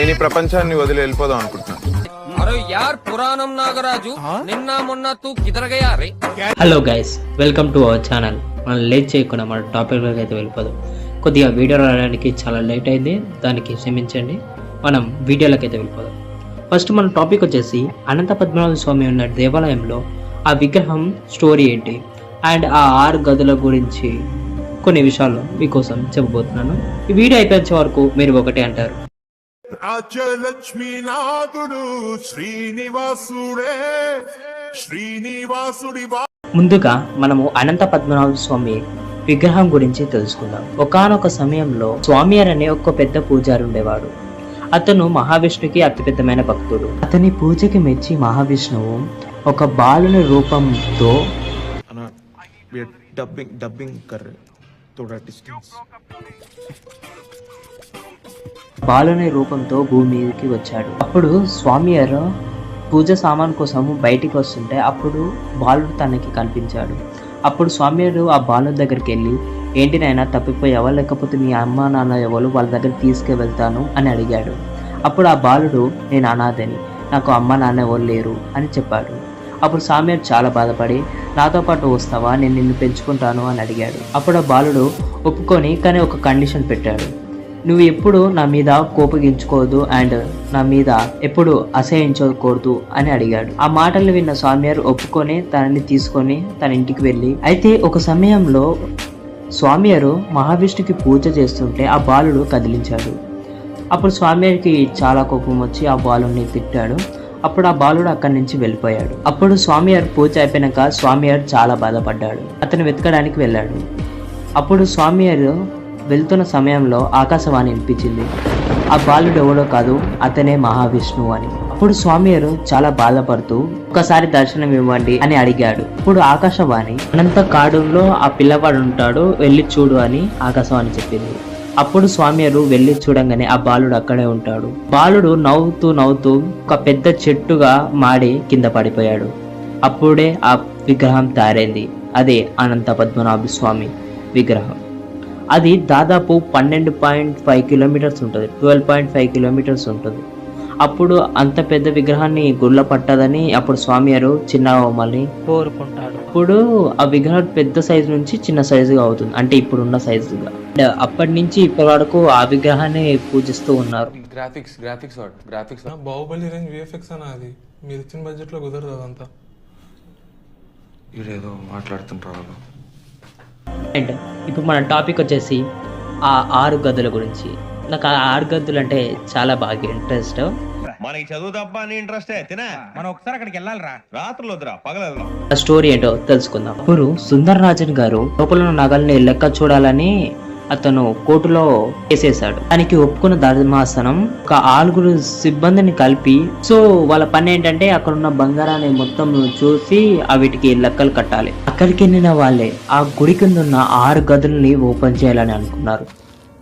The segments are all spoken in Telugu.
నేను ఈ ప్రపంచాన్ని వదిలి వెళ్ళిపోదాం అనుకుంటున్నాను. అరే యార్ పురాణం నాగరాజు నిన్న మొన్న తూ రే? Hello guys welcome to our channel మనం లేట్ చేయకుండా మన టాపిక్లోకి అయితే వెళ్ళిపోదాం. కొద్దిగా వీడియో రావడానికి చాలా లేట్ అయింది దానికి క్షమించండి. మనం వీడియోలోకి అయితే వెళ్ళిపోదాం. ఫస్ట్ మన టాపిక్ వచ్చేసి అనంత పద్మనాభ స్వామి ఉన్న దేవాలయంలో ఆ విగ్రహం స్టోరీ ఏంటి? అండ్ ఆ ఆరు గదుల గురించి కొన్ని విషయాలు మీకోసం చెప్పబోతున్నాను. ఈ వీడియో అయిపోయేంత వరకు మీరు ఒకటే అంటారు. రాజ్యలక్ష్మీనాథుడు శ్రీనివాసుడే. శ్రీనివాసుడి ముందుగా మనము అనంత పద్మనాభ స్వామి విగ్రహం గురించి తెలుసుకుందాం. ఒకనొక సమయంలో స్వామి అనే ఒక పెద్ద పూజారి ఉండేవాడు. అతను మహావిష్ణుకి అతిపెద్దమైన భక్తుడు. అతని పూజకి మెచ్చి మహావిష్ణువు ఒక బాలుని రూపంతో డబ్బింగ్ డబ్బింగ్ బాలుని రూపంతో భూమి మీదకి వచ్చాడు. అప్పుడు స్వామియారు పూజ సామాన్ కోసం బయటికి వస్తుంటే అప్పుడు బాలుడు తనకి కనిపించాడు. అప్పుడు స్వామియారు ఆ బాలుడి దగ్గరికి వెళ్ళి ఏంటి నాయన తప్పిపోయావా? లేకపోతే మీ అమ్మ నాన్న ఎవరు? వాళ్ళ దగ్గర తీసుకువెళ్తాను అని అడిగాడు. అప్పుడు ఆ బాలుడు నేను అనాథని. నాకు అమ్మ నాన్న ఎవరు లేరు అని చెప్పాడు. అప్పుడు సామ్యార్ చాలా బాధపడి నాతో పాటు వస్తావా? నేను నిన్ను పెంచుకుంటాను అని అడిగాడు. అప్పుడు ఆ బాలుడు ఒప్పుకొని కానీ ఒక కండిషన్ పెట్టాడు. నువ్వు ఎప్పుడు నా మీద కోపగించుకోవద్దు అండ్ నా మీద ఎప్పుడు అసహించకూడదు అని అడిగాడు. ఆ మాటలు విన్న స్వామివారు ఒప్పుకొని తనని తీసుకొని తన ఇంటికి వెళ్ళి అయితే ఒక సమయంలో స్వామివారు మహావిష్ణుకి పూజ చేస్తుంటే ఆ బాలుడు కదిలించాడు. అప్పుడు స్వామివారికి చాలా కోపం వచ్చి ఆ బాలుని తిట్టాడు. అప్పుడు ఆ బాలుడు అక్కడి నుంచి వెళ్ళిపోయాడు. అప్పుడు స్వామివారు పూజ అయిపోయినాక స్వామివారు చాలా బాధపడ్డాడు. అతను వెతకడానికి వెళ్ళాడు. అప్పుడు స్వామివారు వెళ్తున్న సమయంలో ఆకాశవాణి వినిపించింది. ఆ బాలుడు ఎవడో కాదు అతనే మహావిష్ణువు అని. అప్పుడు స్వామివారు చాలా బాధపడుతూ ఒకసారి దర్శనం ఇవ్వండి అని అడిగాడు. ఇప్పుడు ఆకాశవాణి అనంత కాడులో ఆ పిల్లవాడు ఉంటాడు వెళ్ళి చూడు అని ఆకాశవాణి చెప్పింది. అప్పుడు స్వామియారు వెళ్ళి చూడంగానే ఆ బాలుడు అక్కడే ఉంటాడు. బాలుడు నవ్వుతూ నవ్వుతూ ఒక పెద్ద చెట్టుగా మాడి కింద పడిపోయాడు. అప్పుడే ఆ విగ్రహం తయారైంది. అదే అనంత పద్మనాభ స్వామి విగ్రహం. అది దాదాపు పన్నెండు పాయింట్ ఫైవ్ కిలోమీటర్స్ ఉంటుంది. ట్వెల్వ్ పాయింట్ ఫైవ్ కిలోమీటర్స్ ఉంటుంది. అప్పుడు అంత పెద్ద విగ్రహాన్ని గుళ్ళ పట్టదని అప్పుడు స్వామియారు చిన్న మళ్ళీ కోరుకుంటాడు. అప్పుడు ఆ విగ్రహం పెద్ద సైజు నుంచి చిన్న సైజుగా అవుతుంది. అంటే ఇప్పుడు ఉన్న సైజుగా. అండ్ అప్పటి నుంచి ఇప్పటి వరకు ఆ విగ్రహాన్ని పూజిస్తూ ఉన్నారు. Graphics graphics graphics Baahubali range VFX అన్న అది? మీరు ఇచ్చిన బడ్జెట్లో కుదరదు అదంతా. మాట్లాడుతుంటారు అండ్ ఇప్పుడు మన టాపిక్ వచ్చేసి ఆ ఆరు గదుల గురించి. నాకు ఆ ఆరు గదులు అంటే చాలా బాగా ఇంట్రెస్ట్ మనకి చదువు తప్ప అని ఇంట్రెస్టే తినే. మనం ఒకసారి అక్కడికి వెళ్ళాలిరా. రాత్రులు వద్దురా పగలెళ్దాం ఆ స్టోరీ ఏంటో తెలుసుకుందాం. అప్పుడు సుందర్ రాజన్ గారు లోపల ఉన్న నగల్ని లెక్క చూడాలని అతను కోర్టులో వేసేశాడు దానికి ఒప్పుకున్న ధర్మాసనం ఒక ఆరుగురు సిబ్బందిని కలిపి సో వాళ్ళ పని ఏంటంటే అక్కడ ఉన్న బంగారాన్ని మొత్తం చూసి వీటికి లెక్కలు కట్టాలి. అక్కడికి వెళ్ళిన వాళ్ళే ఆ గుడి కింద ఉన్న ఆరు గదుల్ని ఓపెన్ చేయాలని అనుకున్నారు.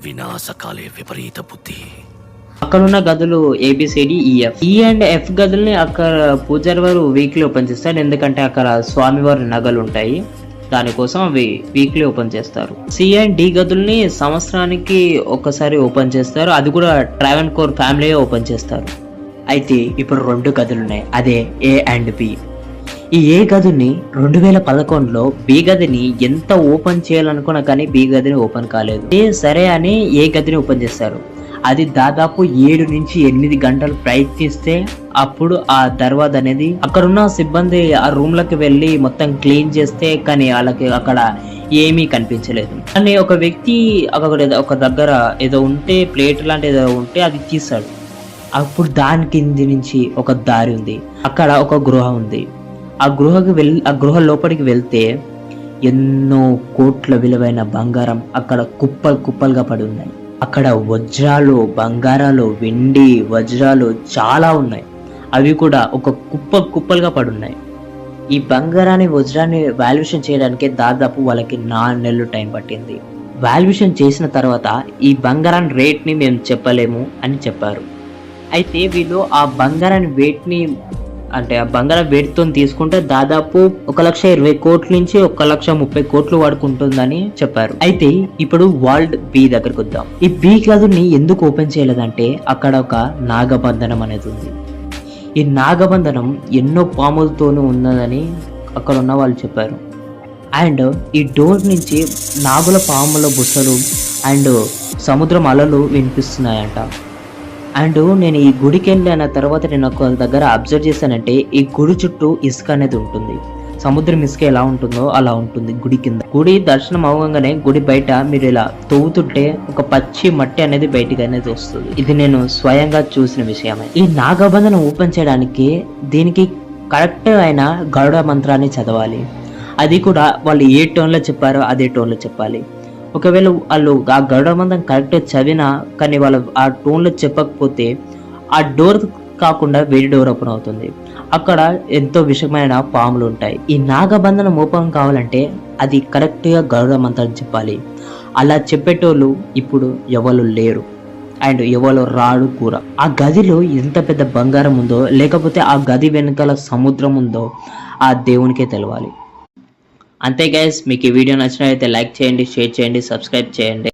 వినాశకాలే విపరీత బుద్ధి. అక్కడ ఉన్న గదులు A B C D E F E and F గదుల్ని అక్కడ పూజారి వారు వీక్లీ ఓపెన్ చేస్తారు. ఎందుకంటే అక్కడ స్వామివారి నగలు ఉంటాయి. దానికోసం అవి వీక్లీ ఓపెన్ చేస్తారు. సి అండ్ డి గదుల్ని సంవత్సరానికి ఒకసారి ఓపెన్ చేస్తారు. అది కూడా ట్రావెన్ కోర్ ఫ్యామిలీ ఓపెన్ చేస్తారు. అయితే ఇప్పుడు రెండు గదులు ఉన్నాయి అదే ఏ అండ్ బి ఈ ఏ గదిని రెండు వేల పదకొండులో బి గదిని ఎంత ఓపెన్ చేయాలనుకున్నా కానీ బి గదిని ఓపెన్ కాలేదు. ఏ సరే అని ఏ గదిని ఓపెన్ చేస్తారు. అది దాదాపు ఏడు నుంచి ఎనిమిది గంటలు ప్రయత్నిస్తే అప్పుడు ఆ తర్వాత అనేది అక్కడున్న సిబ్బంది ఆ రూమ్ లకి వెళ్ళి మొత్తం క్లీన్ చేస్తే కానీ వాళ్ళకి అక్కడ ఏమీ కనిపించలేదు. కానీ ఒక వ్యక్తి అక్కడ ఒక దగ్గర ఏదో ఉంటే ప్లేట్ లాంటి ఏదో ఉంటే అది తీస్తాడు అప్పుడు దాని కింది నుంచి ఒక దారి ఉంది. అక్కడ ఒక గృహ ఉంది. ఆ గృహకి వెళ్ ఆ గృహ లోపలికి వెళ్తే ఎన్నో కోట్ల విలువైన బంగారం అక్కడ కుప్పలు కుప్పలుగా పడి ఉన్నాయి. అక్కడ వజ్రాలు బంగారాలు వెండి వజ్రాలు చాలా ఉన్నాయి. అవి కూడా ఒక కుప్ప కుప్పలుగా పడున్నాయి. ఈ బంగారాన్ని వజ్రాన్ని వాల్యుయేషన్ చేయడానికి దాదాపు వాళ్ళకి నాలుగు నెలలు టైం పట్టింది. వాల్యుయేషన్ చేసిన తర్వాత ఈ బంగారాన్ని రేట్ని మేము చెప్పలేము అని చెప్పారు. అయితే వీళ్ళు ఆ బంగారాన్ని వెయిట్ని అంటే ఆ బంగారం వేటితో తీసుకుంటే దాదాపు ఒక లక్ష ఇరవై కోట్ల నుంచి ఒక లక్ష ముప్పై కోట్లు వాడుకుంటుందని చెప్పారు. అయితే ఇప్పుడు వరల్డ్ బి దగ్గరకు వద్దాం. ఈ బి గదుని ఎందుకు ఓపెన్ చేయలేదంటే అక్కడ ఒక నాగబంధనం అనేది ఉంది. ఈ నాగబంధనం ఎన్నో పాములతోనూ ఉన్నదని అక్కడ ఉన్న వాళ్ళు చెప్పారు. అండ్ ఈ డోర్ నుంచి నాగుల పాముల బుసలు అండ్ సముద్రం అలలు వినిపిస్తున్నాయంట. అండ్ నేను ఈ గుడికి వెళ్ళిన తర్వాత నేను ఒక దగ్గర అబ్జర్వ్ చేశానంటే ఈ గుడి చుట్టూ ఇసుక అనేది ఉంటుంది. సముద్రం ఇసుక ఎలా ఉంటుందో అలా ఉంటుంది గుడి కింద. గుడి దర్శనం అవ్వగానే గుడి బయట మీరు ఇలా తవ్వుతుంటే ఒక పచ్చి మట్టి అనేది బయటికి అనేది వస్తుంది. ఇది నేను స్వయంగా చూసిన విషయమే. ఈ నాగబంధనం ఓపెన్ చేయడానికి దీనికి కరెక్ట్ అయిన గరుడ మంత్రాన్ని చదవాలి. అది కూడా వాళ్ళు ఏ టోన్లో చెప్పారో అదే టోన్లో చెప్పాలి. ఒకవేళ వాళ్ళు ఆ గరుడ కరెక్ట్గా చదివినా కానీ వాళ్ళు ఆ టోన్లో చెప్పకపోతే ఆ డోర్ కాకుండా వేరే డోర్ ఓపెన్ అవుతుంది. అక్కడ ఎంతో విషమైన పాములు ఉంటాయి. ఈ నాగబంధనం ఓపెన్ కావాలంటే అది కరెక్ట్గా గరుడ మంత్రం చెప్పాలి. అలా చెప్పేటోళ్ళు ఇప్పుడు ఎవరు లేరు. అండ్ ఎవరు రాడు కూర ఆ గదిలో ఎంత పెద్ద బంగారం ఉందో లేకపోతే ఆ గది వెనకాల సముద్రం ఉందో ఆ దేవునికే తెలవాలి. అంతే గైస్ మీకు ఈ వీడియో నచ్చినట్లయితే లైక్ చేయండి షేర్ చేయండి సబ్స్క్రైబ్ చేయండి.